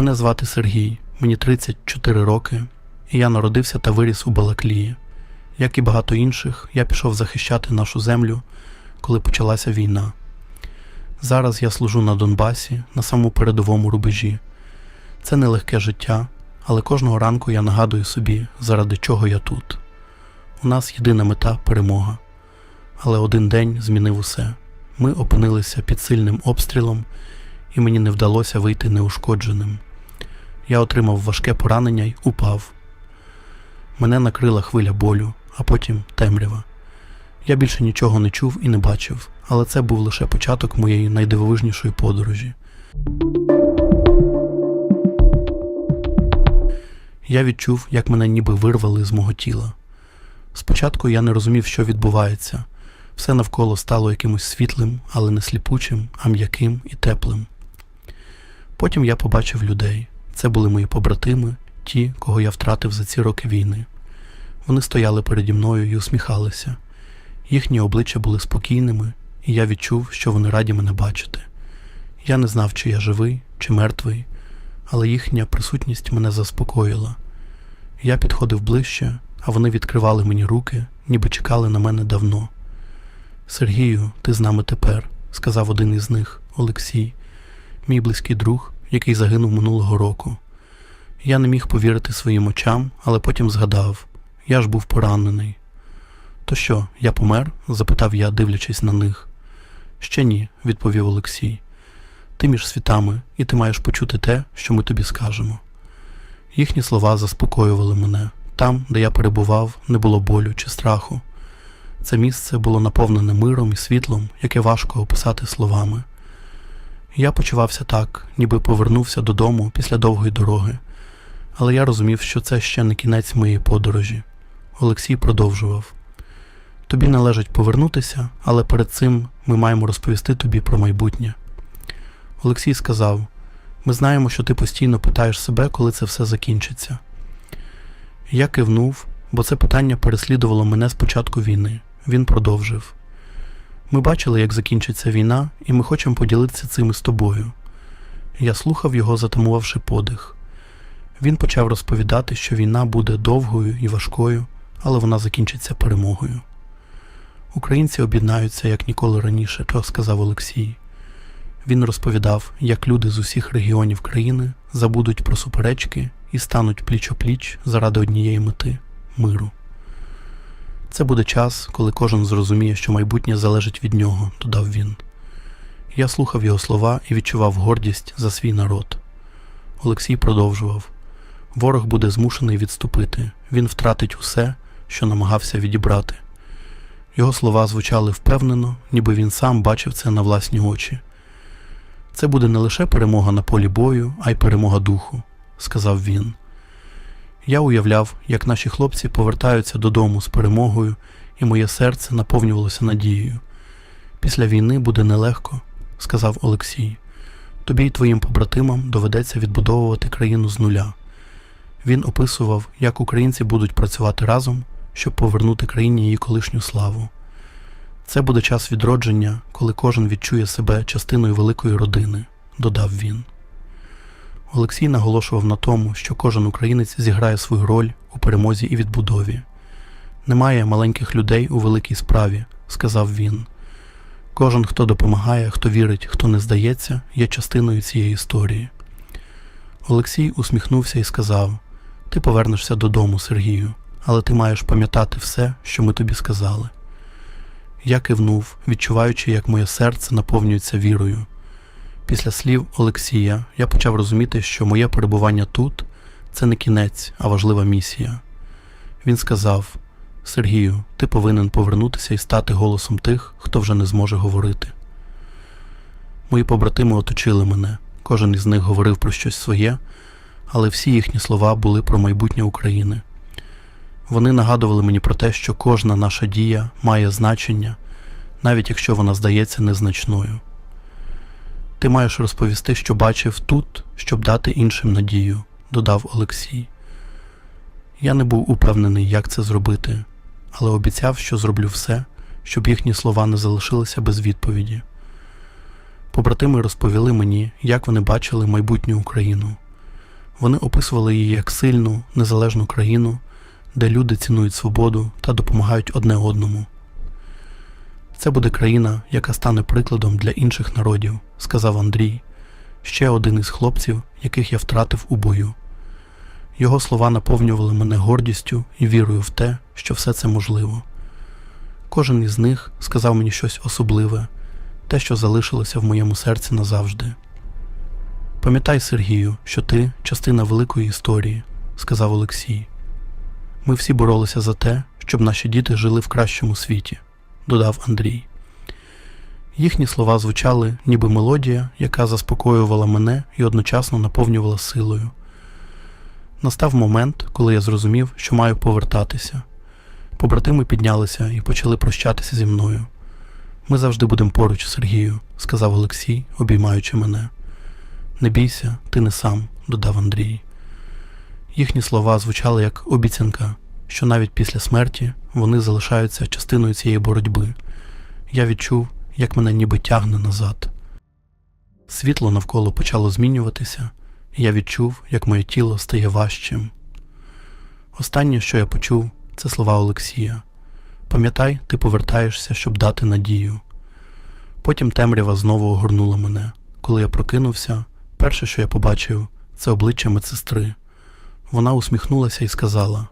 Мене звати Сергій, мені 34 роки, і я народився та виріс у Балаклії. Як і багато інших, я пішов захищати нашу землю, коли почалася війна. Зараз я служу на Донбасі, на самому передовому рубежі. Це нелегке життя, але кожного ранку я нагадую собі, заради чого я тут. У нас єдина мета перемога. Але один день змінив усе. Ми опинилися під сильним обстрілом, і мені не вдалося вийти неушкодженим. Я отримав важке поранення й упав. Мене накрила хвиля болю, а потім темрява. Я більше нічого не чув і не бачив, але це був лише початок моєї найдивовижнішої подорожі. Я відчув, як мене ніби вирвали з мого тіла. Спочатку я не розумів, що відбувається. Все навколо стало якимось світлим, але не сліпучим, а м'яким і теплим. Потім я побачив людей. Це були мої побратими, ті, кого я втратив за ці роки війни. Вони стояли переді мною і усміхалися. Їхні обличчя були спокійними, і я відчув, що вони раді мене бачити. Я не знав, чи я живий, чи мертвий, але їхня присутність мене заспокоїла. Я підходив ближче, а вони відкривали мені руки, ніби чекали на мене давно. Сергію, ти з нами тепер, сказав один із них, Олексій, мій близький друг, який загинув минулого року. Я не міг повірити своїм очам, але потім згадав я ж був поранений. То що, я помер? запитав я, дивлячись на них. Ще ні, відповів Олексій. Ти між світами, і ти маєш почути те, що ми тобі скажемо. Їхні слова заспокоювали мене. Там, де я перебував, не було болю чи страху. Це місце було наповнене миром і світлом, яке важко описати словами. Я почувався так, ніби повернувся додому після довгої дороги, але я розумів, що це ще не кінець моєї подорожі. Олексій продовжував: Тобі належить повернутися, але перед цим ми маємо розповісти тобі про майбутнє. Олексій сказав: Ми знаємо, що ти постійно питаєш себе, коли це все закінчиться. Я кивнув, бо це питання переслідувало мене з початку війни. Він продовжив. Ми бачили, як закінчиться війна, і ми хочемо поділитися цим із тобою. Я слухав його, затамувавши подих. Він почав розповідати, що війна буде довгою і важкою, але вона закінчиться перемогою. Українці об'єднаються як ніколи раніше, то сказав Олексій. Він розповідав, як люди з усіх регіонів країни забудуть про суперечки і стануть пліч-о-пліч заради однієї мети миру. Це буде час, коли кожен зрозуміє, що майбутнє залежить від нього, додав він. Я слухав його слова і відчував гордість за свій народ. Олексій продовжував ворог буде змушений відступити, він втратить усе, що намагався відібрати. Його слова звучали впевнено, ніби він сам бачив це на власні очі. Це буде не лише перемога на полі бою, а й перемога духу, сказав він. Я уявляв, як наші хлопці повертаються додому з перемогою, і моє серце наповнювалося надією. Після війни буде нелегко, сказав Олексій. Тобі й твоїм побратимам доведеться відбудовувати країну з нуля. Він описував, як українці будуть працювати разом, щоб повернути країні її колишню славу. Це буде час відродження, коли кожен відчує себе частиною великої родини, додав він. Олексій наголошував на тому, що кожен українець зіграє свою роль у перемозі і відбудові. Немає маленьких людей у великій справі, сказав він. Кожен, хто допомагає, хто вірить, хто не здається, є частиною цієї історії. Олексій усміхнувся і сказав: Ти повернешся додому, Сергію, але ти маєш пам'ятати все, що ми тобі сказали. Я кивнув, відчуваючи, як моє серце наповнюється вірою. Після слів Олексія я почав розуміти, що моє перебування тут це не кінець, а важлива місія. Він сказав: Сергію, ти повинен повернутися і стати голосом тих, хто вже не зможе говорити. Мої побратими оточили мене, кожен із них говорив про щось своє, але всі їхні слова були про майбутнє України. Вони нагадували мені про те, що кожна наша дія має значення, навіть якщо вона здається незначною. Ти маєш розповісти, що бачив тут, щоб дати іншим надію, додав Олексій. Я не був упевнений, як це зробити, але обіцяв, що зроблю все, щоб їхні слова не залишилися без відповіді. Побратими розповіли мені, як вони бачили майбутню Україну. Вони описували її як сильну, незалежну країну, де люди цінують свободу та допомагають одне одному. Це буде країна, яка стане прикладом для інших народів, сказав Андрій, ще один із хлопців, яких я втратив у бою. Його слова наповнювали мене гордістю і вірою в те, що все це можливо. Кожен із них сказав мені щось особливе, те, що залишилося в моєму серці назавжди. Пам'ятай, Сергію, що ти частина великої історії, сказав Олексій. Ми всі боролися за те, щоб наші діти жили в кращому світі, додав Андрій. Їхні слова звучали, ніби мелодія, яка заспокоювала мене і одночасно наповнювала силою. Настав момент, коли я зрозумів, що маю повертатися. Побратими піднялися і почали прощатися зі мною. Ми завжди будемо поруч, Сергію, сказав Олексій, обіймаючи мене. Не бійся, ти не сам, додав Андрій. Їхні слова звучали як обіцянка, що навіть після смерті вони залишаються частиною цієї боротьби. Я відчув, як мене ніби тягне назад. Світло навколо почало змінюватися, і я відчув, як моє тіло стає важчим. Останнє, що я почув, це слова Олексія. Пам'ятай, ти повертаєшся, щоб дати надію. Потім темрява знову огорнула мене. Коли я прокинувся, перше, що я побачив, це обличчя медсестри. Вона усміхнулася і сказала: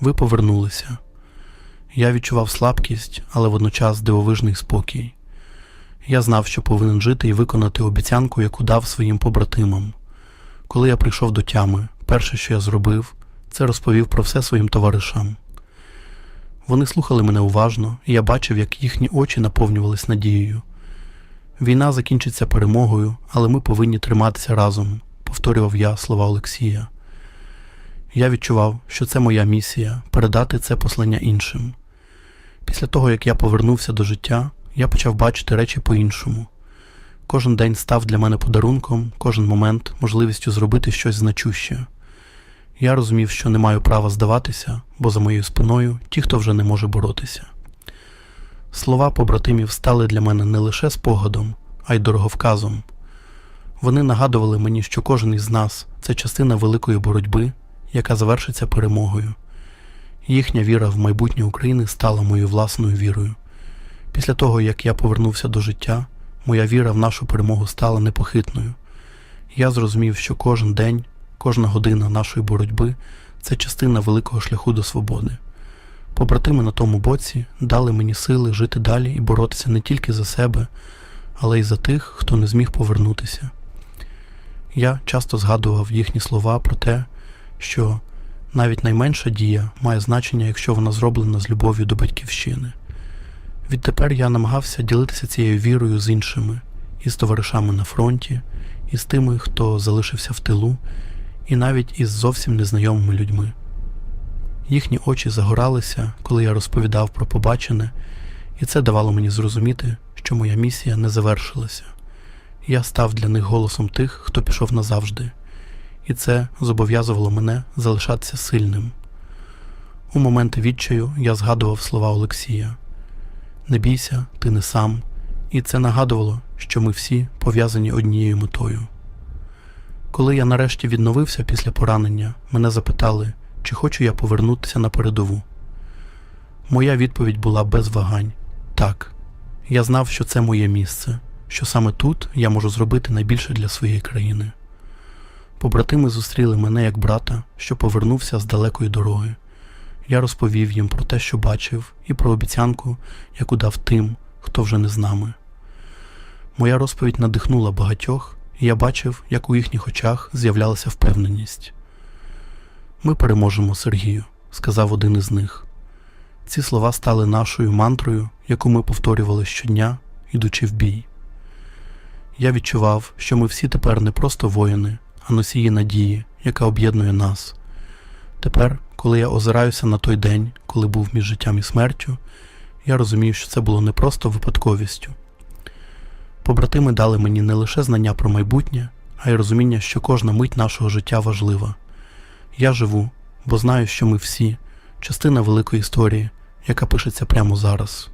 Ви повернулися. Я відчував слабкість, але водночас дивовижний спокій. Я знав, що повинен жити і виконати обіцянку, яку дав своїм побратимам. Коли я прийшов до тями, перше, що я зробив, це розповів про все своїм товаришам. Вони слухали мене уважно, і я бачив, як їхні очі наповнювались надією. Війна закінчиться перемогою, але ми повинні триматися разом, повторював я слова Олексія. Я відчував, що це моя місія передати це послання іншим. Після того, як я повернувся до життя, я почав бачити речі по-іншому. Кожен день став для мене подарунком, кожен момент можливістю зробити щось значуще. Я розумів, що не маю права здаватися, бо за моєю спиною ті, хто вже не може боротися. Слова побратимів стали для мене не лише спогадом, а й дороговказом. Вони нагадували мені, що кожен із нас це частина великої боротьби, яка завершиться перемогою. Їхня віра в майбутнє України стала моєю власною вірою. Після того, як я повернувся до життя, моя віра в нашу перемогу стала непохитною. Я зрозумів, що кожен день, кожна година нашої боротьби це частина великого шляху до свободи. Побратими на тому боці дали мені сили жити далі і боротися не тільки за себе, але й за тих, хто не зміг повернутися. Я часто згадував їхні слова про те, що навіть найменша дія має значення, якщо вона зроблена з любов'ю до батьківщини. Відтепер я намагався ділитися цією вірою з іншими, і з товаришами на фронті, і з тими, хто залишився в тилу, і навіть із зовсім незнайомими людьми. Їхні очі загоралися, коли я розповідав про побачене, і це давало мені зрозуміти, що моя місія не завершилася. Я став для них голосом тих, хто пішов назавжди, і це зобов'язувало мене залишатися сильним. У моменти відчаю я згадував слова Олексія. Не бійся, ти не сам, і це нагадувало, що ми всі пов'язані однією метою. Коли я нарешті відновився після поранення, мене запитали, чи хочу я повернутися на передову. Моя відповідь була без вагань так. Я знав, що це моє місце, що саме тут я можу зробити найбільше для своєї країни. Побратими зустріли мене як брата, що повернувся з далекої дороги. Я розповів їм про те, що бачив, і про обіцянку, яку дав тим, хто вже не з нами. Моя розповідь надихнула багатьох, і я бачив, як у їхніх очах з'являлася впевненість. Ми переможемо, Сергію, сказав один із них. Ці слова стали нашою мантрою, яку ми повторювали щодня, ідучи в бій. Я відчував, що ми всі тепер не просто воїни, а носії надії, яка об'єднує нас. Тепер, коли я озираюся на той день, коли був між життям і смертю, я розумію, що це було не просто випадковістю. Побратими дали мені не лише знання про майбутнє, а й розуміння, що кожна мить нашого життя важлива. Я живу, бо знаю, що ми всі частина великої історії, яка пишеться прямо зараз.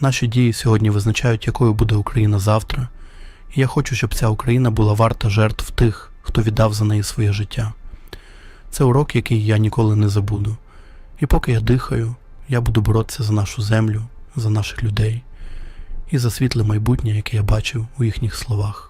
Наші дії сьогодні визначають, якою буде Україна завтра, я хочу, щоб ця Україна була варта жертв тих, хто віддав за неї своє життя. Це урок, який я ніколи не забуду. І поки я дихаю, я буду боротися за нашу землю, за наших людей і за світле майбутнє, яке я бачив у їхніх словах.